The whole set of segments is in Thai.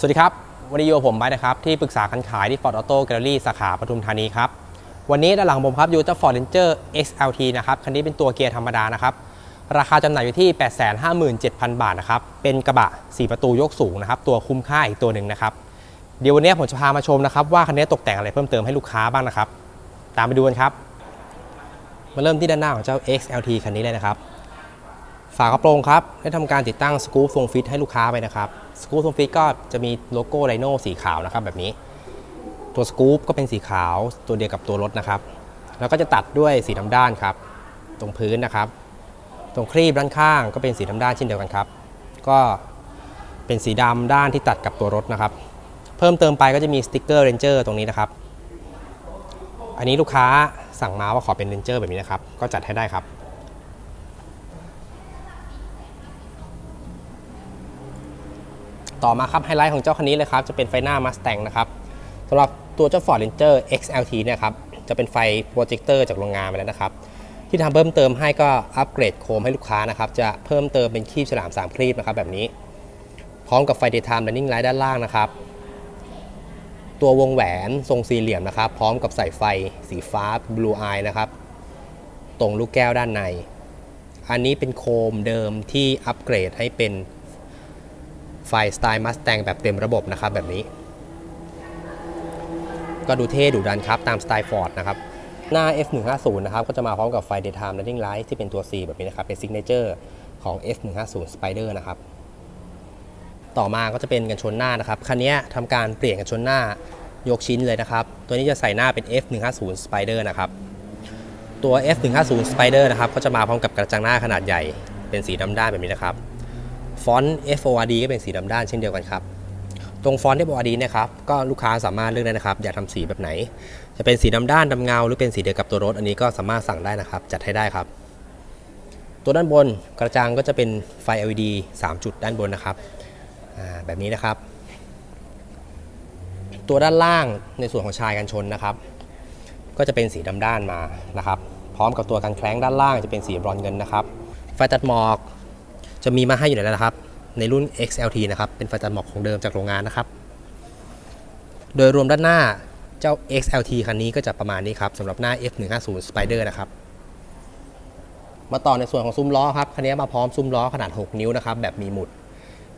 สวัสดีครับ วันนี้อยู่ผมไบร์ทนะครับ ที่ปรึกษาการขายที่ Ford Auto Gallery สาขาปทุมธานีครับ วันนี้ด้านหลังผมครับอยู่เจ้า Ford Ranger XLT นะครับ คันนี้เป็นตัวเกียร์ธรรมดานะครับ ราคาจำหน่ายอยู่ที่ 857,000 บาทนะครับ เป็นกระบะ 4 ประตูยกสูงนะครับ ตัวคุ้มค่าอีกตัวหนึ่งนะครับ เดี๋ยววันนี้ผมจะพามาชมนะครับ ว่าคันนี้ตกแต่งอะไรเพิ่มเติมให้ลูกค้าบ้างนะครับ ตามไปดูกันครับ มาเริ่มที่ด้านหน้าของเจ้า XLT คันนี้เลยนะครับ ฝากระโปรงครับได้ทำการติดตั้งสกู๊ปทรงฟิตให้ลูกค้าไปนะครับ สกู๊ปทรงฟิตก็จะมีโลโก้ไ i โน่สีขาวนะครับแบบนี้ ตัวสกู๊ปก็เป็นสีขาวตัวเดียวกับตัวรถนะครับ แล้วก็จะตัดด้วยสีดำด้านครับ ตรงพื้นนะครับ ตรงครีบด้านข้างก็เป็นสีดำด้านเช่นเดียวกันครับ ก็เป็นสีดำด้านที่ตัดกับตัวรถนะครับ เพิ่มเติมไปก็จะมีสติ๊กเกอร์เรนเจอร์ตรงนี้นะครับ อันนี้ลูกค้าสั่งมาว่าขอเป็นเรนเจอร์แบบนี้นะครับ ก็จัดให้ได้ครับ ต่อมาครับไฮไลท์ของเจ้าคันนี้เลยครับจะเป็นไฟหน้า Mustang นะครับสำหรับตัวเจ้า Ford Ranger XLT เนี่ยครับจะเป็นไฟโปรเจคเตอร์จากโรงงานมาแล้วนะครับ ที่ทำเพิ่มเติมให้ก็อัปเกรดโคมให้ลูกค้านะครับจะเพิ่มเติมเป็นครีบฉลาม3ครีบนะครับแบบนี้ พร้อมกับไฟ daytime running light ด้านล่างนะครับตัววงแหวนทรงสี่เหลี่ยมนะครับ พร้อมกับใส่ไฟสีฟ้า blue eye นะครับ ตรงลูกแก้วด้านใน อันนี้เป็นโคมเดิมที่อัปเกรดให้เป็น ไฟสไตล์ Mustang แบบเต็มระบบนะครับแบบนี้ ก็ดูเท่ดูดันครับตามสไตล์ Ford นะครับ หน้า F150 นะครับก็จะมาพร้อมกับไฟ daytime running light ที่เป็นตัว C แบบนี้นะครับ เป็น signature ของ F150 Spider นะครับ ต่อมาก็จะเป็นกันชนหน้านะครับ คันนี้ทำการเปลี่ยนกันชนหน้ายกชิ้นเลยนะครับ ตัวนี้จะใส่หน้าเป็น F150 Spider นะครับตัว F150 Spider นะครับก็จะมาพร้อมกับกระจังหน้าขนาดใหญ่เป็นสีดำด้านแบบนี้นะครับ ฟอนต์ FORD ก็เป็นสีดำด้านเช่นเดียวกันครับ ตรงฟอนต์ FORD นะครับก็ลูกค้าสามารถเลือกได้นะครับ อยากทำสีแบบไหน จะเป็นสีดำด้านดำเงา หรือเป็นสีเดียวกับตัวรถ อันนี้ก็สามารถสั่งได้นะครับ จัดให้ได้ครับ ตัวด้านบนกระจังก็จะเป็นไฟ LED 3 จุดด้านบนนะครับแบบนี้นะครับ ตัวด้านล่างในส่วนของชายกันชนนะครับ ก็จะเป็นสีดำด้านมานะครับ พร้อมกับตัวกันแคล้งด้านล่างจะเป็นสีบรอนซ์เงินนะครับไฟตัดหมอก จะมีมาให้อยู่แล้วนะครับ ในรุ่น XLT นะครับเป็นไฟตัดหมอกของเดิมจากโรงงานนะครับ โดยรวมด้านหน้าเจ้า XLT คันนี้ก็จะประมาณนี้ครับสำหรับหน้า F150 Spider นะครับมาต่อในส่วนของซุ้มล้อครับคันนี้มาพร้อมซุ้มล้อขนาด 6 นิ้วนะครับแบบมีหมุด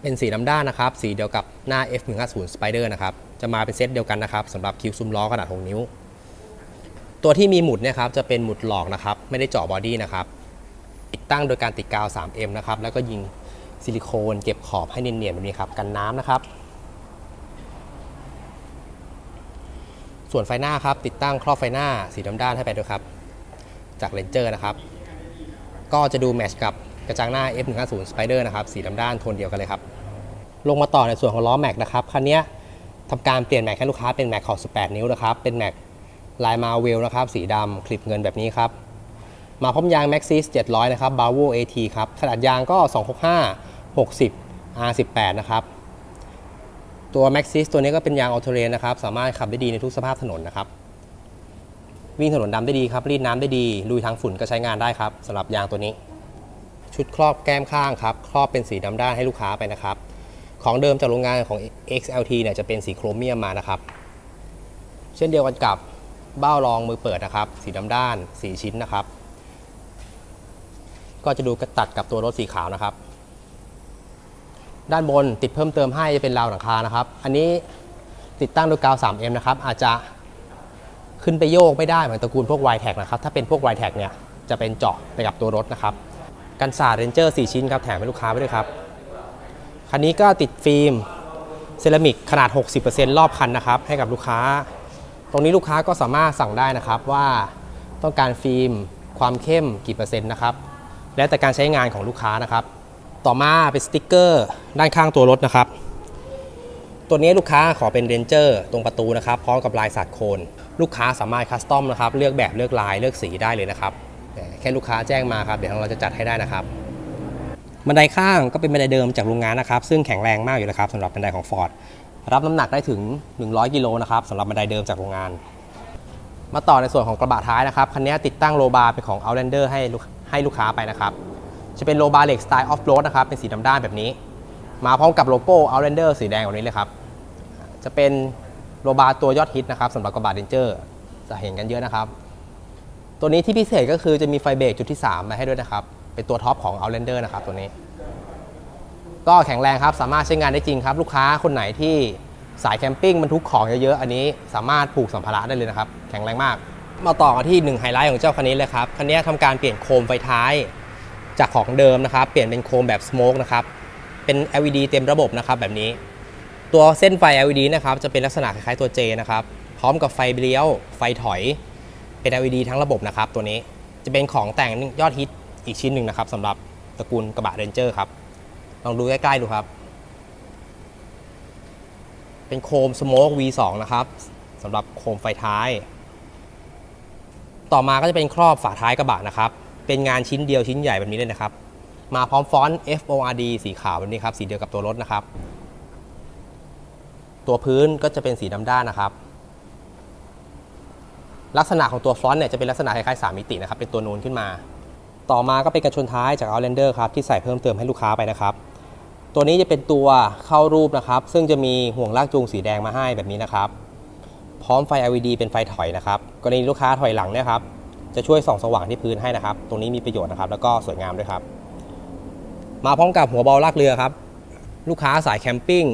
เป็นสีดำด้านนะครับ สีเดียวกับหน้า F150 Spider นะครับจะมาเป็นเซตเดียวกันนะครับสำหรับคิวซุ้มล้อขนาด 6 นิ้ว ตัวที่มีหมุดเนี่ยครับจะเป็นหมุดหลอกนะครับ ไม่ได้เจาะบอดี้นะครับ ติดตั้งโดยการติดกาว 3M นะครับ แล้วก็ยิงซิลิโคนเก็บขอบให้เนียนๆแบบนี้ครับ กันน้ำนะครับ ส่วนไฟหน้าครับ ติดตั้งครอบไฟหน้าสีดำด้านให้ไปด้วยครับ จากเลนเจอร์นะครับ ก็จะดูแมชกับกระจังหน้า F150 Spider นะครับ สีดำด้านโทนเดียวกันเลยครับ ลงมาต่อในส่วนของล้อแม็กนะครับ คันนี้ทำการเปลี่ยนแม็กให้ลูกค้าเป็นแม็กขอบ 18 นิ้วนะครับ เป็นแม็กลายมาเวลนะครับ สีดำคลิปเงินแบบนี้ครับ มาพร้อมยาง Maxxis 700 นะครับ b a v o AT ครับ ขนาดยางก็ 265 60 R18 นะครับ ตัว Maxxis ตัวนี้ก็เป็นยางออโตเรนนะครับ สามารถขับได้ดีในทุกสภาพถนนนะครับ วิ่งถนนดำได้ดีครับ รีดน้ำได้ดี ลุยทางฝุ่นก็ใช้งานได้ครับสำหรับยางตัวนี้ ชุดครอบแก้มข้างครับ ครอบเป็นสีดำด้านให้ลูกค้าไปนะครับ ของเดิมจากโรงงานของ XLT เนี่ยจะเป็นสีโครเมียมมานะครับ เช่นเดียวกันกับเบ้ารองมือเปิดนะครับ สีดำด้านสีชิ้นนะครับ ก็จะดูกระตัดกับตัวรถสีขาวนะครับ ด้านบนติดเพิ่มเติมให้จะเป็นราวหลังคานะครับ อันนี้ติดตั้งด้วยกาว 3M นะครับ อาจจะขึ้นไปโยกไม่ได้เหมือนตระกูลพวก y t แท็นะครับ ถ้าเป็นพวก y t แท็เนี่ยจะเป็นเจาะไปกับตัวรถนะครับ กันสาดเรนเจอร์4ชิ้นครับแถมให้ลูกค้าไปด้วยครับ คันนี้ก็ติดฟิล์มเซรามิกขนาด 60%รอบคันนะครับ ให้กับลูกค้า ตรงนี้ลูกค้าก็สามารถสั่งได้นะครับว่าต้องการฟิล์มความเข้มกี่เปอร์เซ็นต์นะครับ แล้วแต่การใช้งานของลูกค้านะครับ ต่อมาเป็นสติกเกอร์ด้านข้างตัวรถนะครับ ตัวนี้ลูกค้าขอเป็นเรนเจอร์ตรงประตูนะครับ พร้อมกับลายสัดโคน ลูกค้าสามารถคัสตอมนะครับ เลือกแบบเลือกลายเลือกสีได้เลยนะครับ แค่ลูกค้าแจ้งมาครับ เดี๋ยวทางเราจะจัดให้ได้นะครับบันไดข้างก็เป็นบันไดเดิมจากโรงงานนะครับ ซึ่งแข็งแรงมากอยู่แล้วครับสำหรับบันไดของ Ford รับน้ำหนักได้ถึง 100 กิโลนะครับสำหรับบันไดเดิมจากโรงงาน มาต่อในส่วนของกระบะท้ายนะครับ คันนี้ติดตั้งโลบาร์เป็นของ Outlander ให้ลูก ให้ลูกค้าไปนะครับ จะเป็นโลบาร์เหล็กสไตล์ออฟโรดนะครับ เป็นสีดำด้านแบบนี้ มาพร้อมกับโลโก้ Outlander สีแดงแบบนี้เลยครับ จะเป็นโรบาตัวยอดฮิตนะครับสำหรับกระบะเรนเจอร์จะเห็นกันเยอะนะครับ ตัวนี้ที่พิเศษก็คือจะมีไฟเบรกจุดที่ 3 มาให้ด้วยนะครับ เป็นตัวท็อปของ Outlander นะครับตัวนี้ ก็แข็งแรงครับ สามารถใช้งานได้จริงครับ ลูกค้าคนไหนที่สายแคมปิ้งบรรทุกของเยอะๆ อันนี้สามารถผูกสัมภาระได้เลยนะครับ แข็งแรงมาก มาต่อกันที่หนึ่งไฮไลท์ของเจ้าคันนี้เลยครับ คันนี้ทำการเปลี่ยนโคมไฟท้ายจากของเดิมนะครับ เปลี่ยนเป็นโคมแบบสโมกนะครับ เป็น LED เต็มระบบนะครับแบบนี้ ตัวเส้นไฟ LED นะครับจะเป็นลักษณะคล้ายๆตัว J นะครับ พร้อมกับไฟเลี้ยว ไฟถอย เป็น LED ทั้งระบบนะครับ ตัวนี้ จะเป็นของแต่งยอดฮิตอีกชิ้นหนึ่งนะครับสำหรับตระกูลกระบะเรนเจอร์ครับ ลองดูใกล้ๆดูครับ เป็นโคมสโมก V2 นะครับสำหรับโคมไฟท้าย ต่อมาก็จะเป็นครอบฝาท้ายกระบะนะครับ เป็นงานชิ้นเดียวชิ้นใหญ่แบบนี้เลยนะครับ มาพร้อมฟอนต์ FORD สีขาวแบบนี้ครับสีเดียวกับตัวรถนะครับ ตัวพื้นก็จะเป็นสีดำด้านนะครับ ลักษณะของตัวฟอนต์เนี่ยจะเป็นลักษณะคล้ายๆ3มิตินะครับเป็นตัวนูนขึ้นมา ต่อมาก็เป็นกันชนท้ายจาก Outlander ครับที่ใส่เพิ่มเติมให้ลูกค้าไปนะครับตัวนี้จะเป็นตัวเข้ารูปนะครับ ซึ่งจะมีห่วงลากจูงสีแดงมาให้แบบนี้นะครับ พร้อมไฟ LED เป็นไฟถอยนะครับกรณีลูกค้าถอยหลังเนี่ยครับจะช่วยส่องสว่างที่พื้นให้นะครับ ตรงนี้มีประโยชน์นะครับ แล้วก็สวยงามด้วยครับ มาพร้อมกับหัวเบาลากเรือครับ ลูกค้าสายแคมปิ้ง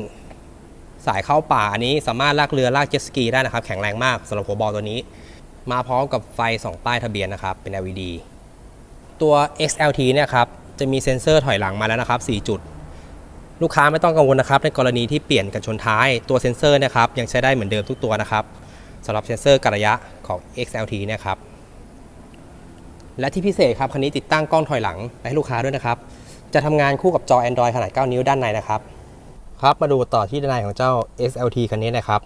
สายเข้าป่าอันนี้สามารถลากเรือลากเจ็ตสกีได้นะครับ แข็งแรงมากสำหรับหัวเบาตัวนี้ มาพร้อมกับไฟส่องป้ายทะเบียนนะครับ เป็น LED ตัว XLT เนี่ยครับจะมีเซ็นเซอร์ถอยหลังมาแล้วนะครับ 4 จุด ลูกค้าไม่ต้องกังวลนะครับในกรณีที่เปลี่ยนกันชนท้ายตัวเซ็นเซอร์นะครับยังใช้ได้เหมือนเดิมทุกตัวนะครับสำหรับเซ็นเซอร์กระยะของ XLT นี่ยครับและที่พิเศษครับคันนี้ติดตั้งกล้องถอยหลังไปให้ลูกค้าด้วยนะครับจะทำงานคู่กับจอ Android ขนาด 9 นิ้วด้านในนะครับครับมาดูต่อที่ด้านในของเจ้า SLT คันนี้นะครับ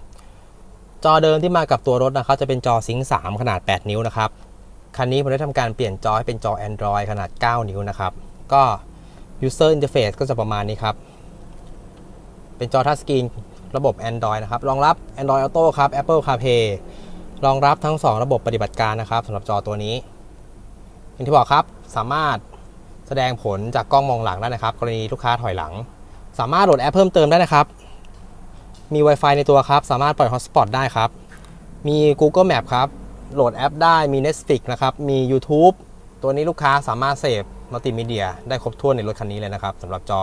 จอเดิมที่มากับตัวรถนะครับจะเป็นจอซิงค์3ขนาด 8 นิ้วนะครับคันนี้ผมได้ทำการเปลี่ยนจอให้เป็นจอ Android ขนาด 9 นิ้วนะครับก็ User Interface ก็จะประมาณนี้ครับ เป็นจอทัชสกรีนระบบ Android นะครับ รองรับ Android Auto ครับ Apple CarPlay รองรับทั้ง 2 ระบบปฏิบัติการนะครับสำหรับจอตัวนี้ อย่างที่บอกครับ สามารถแสดงผลจากกล้องมองหลังได้นะครับ กรณีลูกค้าถอยหลัง สามารถโหลดแอปเพิ่มเติมได้นะครับ มี Wi-Fi ในตัวครับ สามารถปล่อย Hotspot ได้ครับ มี Google Map ครับ โหลดแอปได้ มี Netflix นะครับ มี YouTube ตัวนี้ลูกค้าสามารถเสพมัลติมีเดียได้ครบถ้วนในรถคันนี้เลยนะครับสำหรับจอ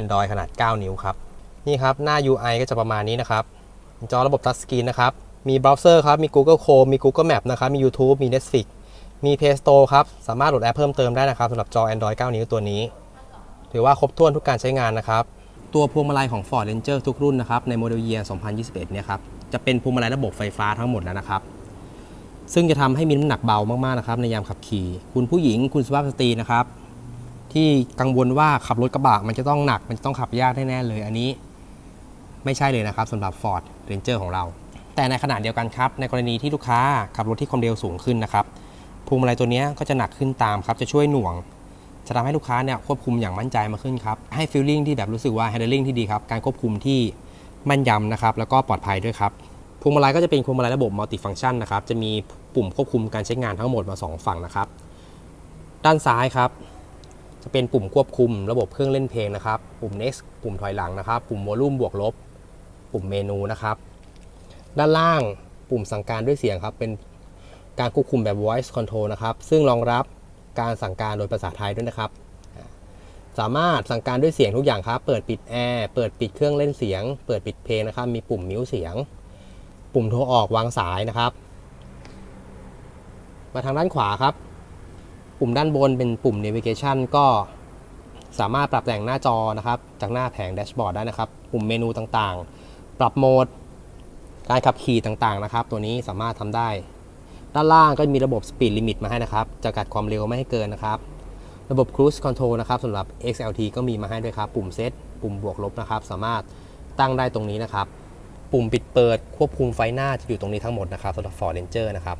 Android ขนาด 9 นิ้วครับ นี่ครับหน้า UI ก็จะประมาณนี้นะครับ จอระบบทัชสกรีนนะครับ มีเบราว์เซอร์ครับ มี Google Chrome มี Google Map นะครับ มี YouTube มี Netflix มี Play Store ครับ สามารถโหลดแอปเพิ่มเติมได้นะครับสำหรับจอ Android 9 นิ้วตัวนี้ ถือว่าครบถ้วนทุกการใช้งานนะครับ ตัวพวงมาลัยของ Ford Ranger ทุกรุ่นนะครับ ในโมเดล Year 2021 เนี่ยครับ จะเป็นพวงมาลัยระบบไฟฟ้าทั้งหมดแล้วนะครับ ซึ่งจะทำให้มีน้ำหนักเบามากๆนะครับในยามขับขี่ คุณผู้หญิง คุณสุภาพสตรีนะครับ ที่กังวลว่าขับรถกระบะมันจะต้องหนัก มันจะต้องขับยากแน่ๆเลย อันนี้ ไม่ใช่เลยนะครับสำหรับ Ford Ranger ของเรา แต่ในขณะเดียวกันครับ ในกรณีที่ลูกค้าขับรถที่ความเร็วสูงขึ้นนะครับพวงมาลัยตัวนี้ก็จะหนักขึ้นตามครับจะช่วยหน่วง จะทำให้ลูกค้าเนี่ยควบคุมอย่างมั่นใจมากขึ้นครับให้ฟีลลิ่งที่แบบรู้สึกว่า handling ที่ดีครับการควบคุมที่แม่นยำนะครับแล้วก็ปลอดภัยด้วยครับพวงมาลัยก็จะเป็นพวงมาลัยระบบมัลติฟังชันนะครับจะมีปุ่มควบคุมการใช้งานทั้งหมดมา 2 ฝั่งนะครับ ด้านซ้ายครับ จะเป็นปุ่มควบคุมระบบเครื่องเล่นเพลงนะครับ ปุ่ม next ปุ่มถอยหลังนะครับ ปุ่ม volume บวกลบ ปุ่มเมนูนะครับ ด้านล่างปุ่มสั่งการด้วยเสียงครับ เป็นการควบคุมแบบ voice control นะครับ ซึ่งรองรับการสั่งการโดยภาษาไทยด้วยนะครับ สามารถสั่งการด้วยเสียงทุกอย่างครับ เปิดปิดแอร์ เปิดปิดเครื่องเล่นเสียง เปิดปิดเพลงนะครับ มีปุ่มมิวเสียง ปุ่มโทรออกวางสายนะครับ มาทางด้านขวาครับ ปุ่มด้านบนเป็นปุ่ม navigation ก็สามารถปรับแต่งหน้าจอนะครับ จากหน้าแผงแดชบอร์ดได้นะครับ ปุ่มเมนูต่างๆ ปรับโหมด การขับขี่ต่างๆนะครับ ตัวนี้สามารถทำได้ ด้านล่างก็มีระบบ Speed Limit มาให้นะครับจำกัดความเร็วไม่ให้เกินนะครับ ระบบ Cruise Control นะครับสำหรับ XLT ก็มีมาให้ด้วยครับ ปุ่มเซตปุ่มบวกลบนะครับ สามารถตั้งได้ตรงนี้นะครับ ปุ่มปิดเปิดควบคุมไฟหน้าจะอยู่ตรงนี้ทั้งหมดนะครับสำหรับ Ford Ranger นะครับ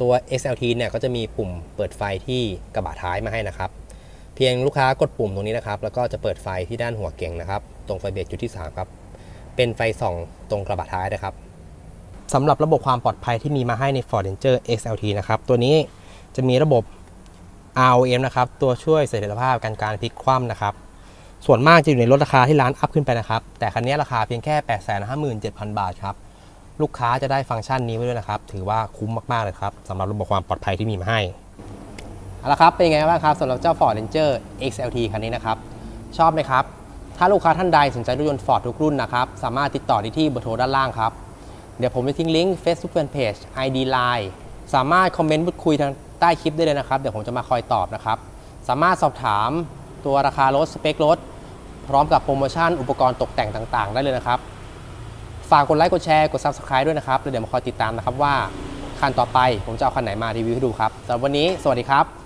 ตัว XLT เนี่ยก็จะมีปุ่มเปิดไฟที่กระบะท้ายมาให้นะครับ เพียงลูกค้ากดปุ่มตรงนี้นะครับ แล้วก็จะเปิดไฟที่ด้านหัวเก่งนะครับ ตรงไฟเบรกจุดที่ 3 ครับ เป็นไฟส่องตรงกระบะท้ายนะครับสำหรับระบบความปลอดภัยที่มีมาให้ใน Ford Ranger XLT นะครับ ตัวนี้จะมีระบบ ROM นะครับ ตัวช่วยเสถียรภาพการการพลิกคว่ำนะครับ ส่วนมากจะอยู่ในลดราคาที่ร้านอัพขึ้นไปนะครับ แต่คันนี้ราคาเพียงแค่ 857,000 บาทครับ ลูกค้าจะได้ฟังก์ชันนี้ไว้ด้วยนะครับ ถือว่าคุ้มมากๆเลยครับสำหรับระบบความปลอดภัยที่มีมาให้เอาละครับ เป็นไงบ้างครับสำหรับเจ้า Ford Ranger XLT คันนี้นะครับ ชอบไหมครับ ถ้าลูกค้าท่านใดสนใจรถยนต์ Ford ทุกรุ่นนะครับ สามารถติดต่อได้ที่เบอร์โทรด้านล่างครับ เดี๋ยวผมจะทิ้งลิงก์ Facebook Fanpage ID Line สามารถคอมเมนต์พูดคุยทางใต้คลิปได้เลยนะครับ เดี๋ยวผมจะมาคอยตอบนะครับ สามารถสอบถามตัวราคารถสเปครถ พร้อมกับโปรโมชั่นอุปกรณ์ตกแต่งต่าง ๆ ได้เลยนะครับ ฝากกดไลค์กดแชร์กด Subscribe ด้วยนะครับแล้วเดี๋ยวมาคอยติดตามนะครับว่าคันต่อไปผมจะเอาคันไหนมารีวิวให้ดูครับสำหรับวันนี้สวัสดีครับ